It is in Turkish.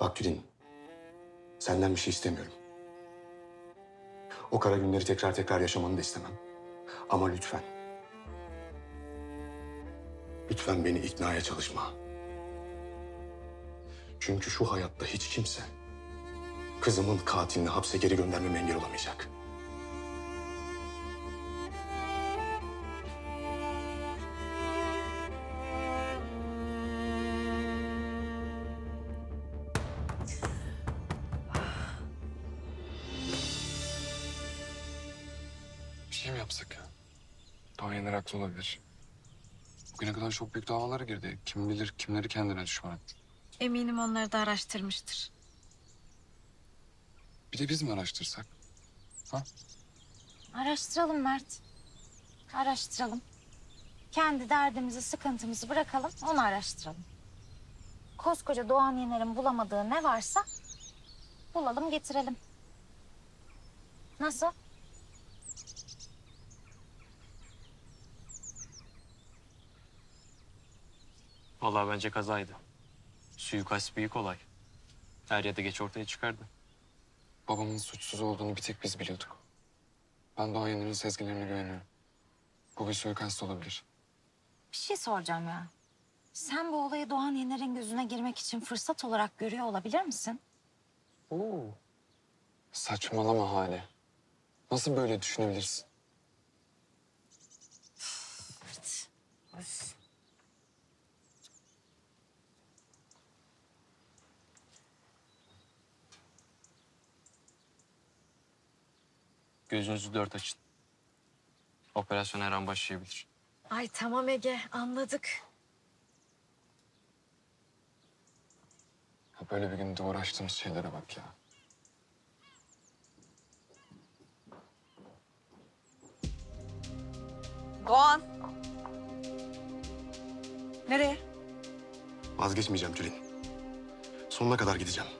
Bak Tülin, senden bir şey istemiyorum. O kara günleri tekrar tekrar yaşamanı da istemem. Ama lütfen, lütfen beni iknaya çalışma. Çünkü şu hayatta hiç kimse kızımın katilini hapse geri göndermeme engel olamayacak. Bir şey mi yapsak ya? Daha Yener haklı olabilir. Bugüne kadar çok büyük davalara girdi. Kim bilir kimleri kendine düşman etti. Eminim onları da araştırmıştır. Bir de biz mi araştırsak? Araştıralım Mert. Araştıralım. Kendi derdimizi, sıkıntımızı bırakalım, onu araştıralım. Koskoca Doğan Yener'in bulamadığı ne varsa bulalım, getirelim. Nasıl? Vallahi bence kazaydı. Suikast büyük olay. Er ya da geç ortaya çıkardı. Babamın suçsuz olduğunu bir tek biz biliyorduk. Ben Doğan Yener'in sezgilerine güveniyorum. Bu bir suikast olabilir. Bir şey soracağım ya. Sen bu olayı Doğan Yener'in gözüne girmek için fırsat olarak görüyor olabilir misin? Oo. Saçmalama hali. Nasıl böyle düşünebilirsin? Gözünüzü dört açın. Operasyon her an başlayabilir. Ay tamam Ege anladık. Ya böyle bir günde uğraştığımız şeylere bak ya. Doğan. Nereye? Vazgeçmeyeceğim Tülin. Sonuna kadar gideceğim.